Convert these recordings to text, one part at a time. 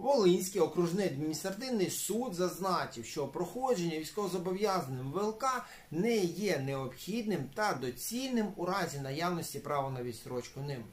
Волинський окружний адміністративний суд зазначив, що проходження військовозобов'язаним ВЛК не є необхідним та доцільним у разі наявності права на відстрочку ним.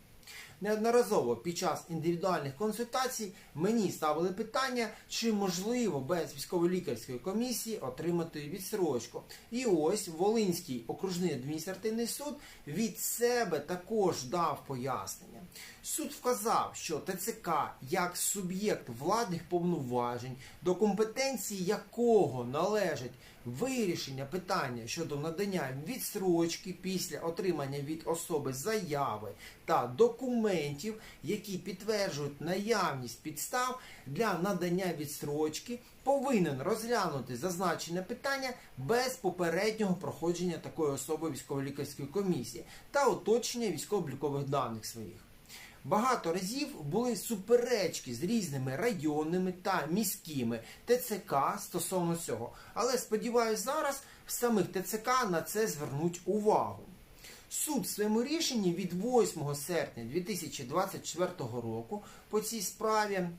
Неодноразово під час індивідуальних консультацій мені ставили питання, чи можливо без військово-лікарської комісії отримати відстрочку. І ось Волинський окружний адміністративний суд від себе також дав пояснення. Суд вказав, що ТЦК як суб'єкт владних повноважень, до компетенції якого належить вирішення питання щодо надання відстрочки після отримання від особи заяви та документів, які підтверджують наявність підстав для надання відстрочки, повинен розглянути зазначене питання без попереднього проходження такої особи військово-лікарської комісії та уточнення військово-облікових даних своїх. Багато разів були суперечки з різними районними та міськими ТЦК стосовно цього. Але сподіваюся, зараз в самих ТЦК на це звернуть увагу. Суд в своєму рішенні від 8 серпня 2024 року по цій справі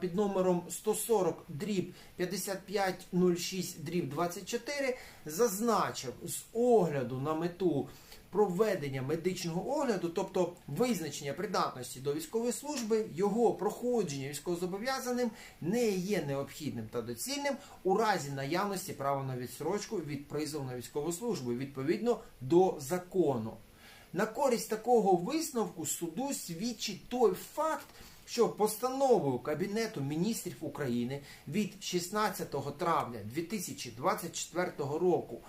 під номером 140 дріб 5506 дріб 24 зазначив з огляду на мету проведення медичного огляду, тобто визначення придатності до військової служби, його проходження військовозобов'язаним не є необхідним та доцільним у разі наявності права на відстрочку від призову на військову службу відповідно до закону. На користь такого висновку суду свідчить той факт, що постановою Кабінету міністрів України від 16 травня 2024 року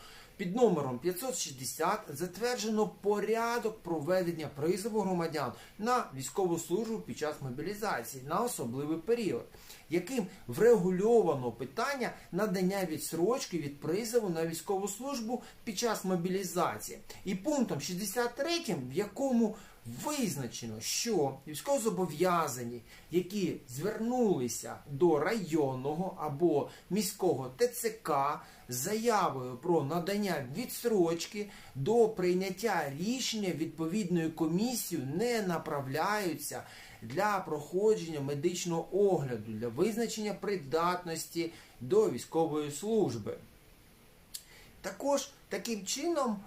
під номером 560 затверджено порядок проведення призову громадян на військову службу під час мобілізації на особливий період, яким врегульовано питання надання відсрочки від призову на військову службу під час мобілізації, і пунктом 63, в якому Визначено, що військовозобов'язані, які звернулися до районного або міського ТЦК з заявою про надання відсрочки до прийняття рішення відповідною комісією не направляються для проходження медичного огляду для визначення придатності до військової служби. Також таким чином.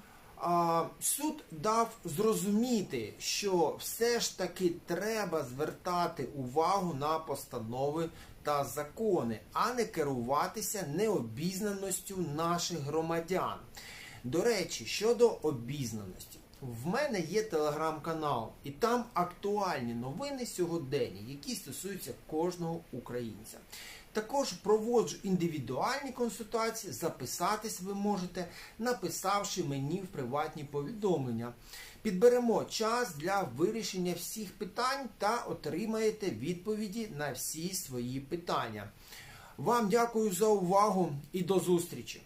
Суд дав зрозуміти, що все ж таки треба звертати увагу на постанови та закони, а не керуватися необізнаністю наших громадян. До речі, щодо обізнаності, в мене є телеграм-канал, і там актуальні новини сьогодення, які стосуються кожного українця. Також проводжу індивідуальні консультації, записатись ви можете, написавши мені в приватні повідомлення. Підберемо час для вирішення всіх питань та отримаєте відповіді на всі свої питання. Вам дякую за увагу і до зустрічі!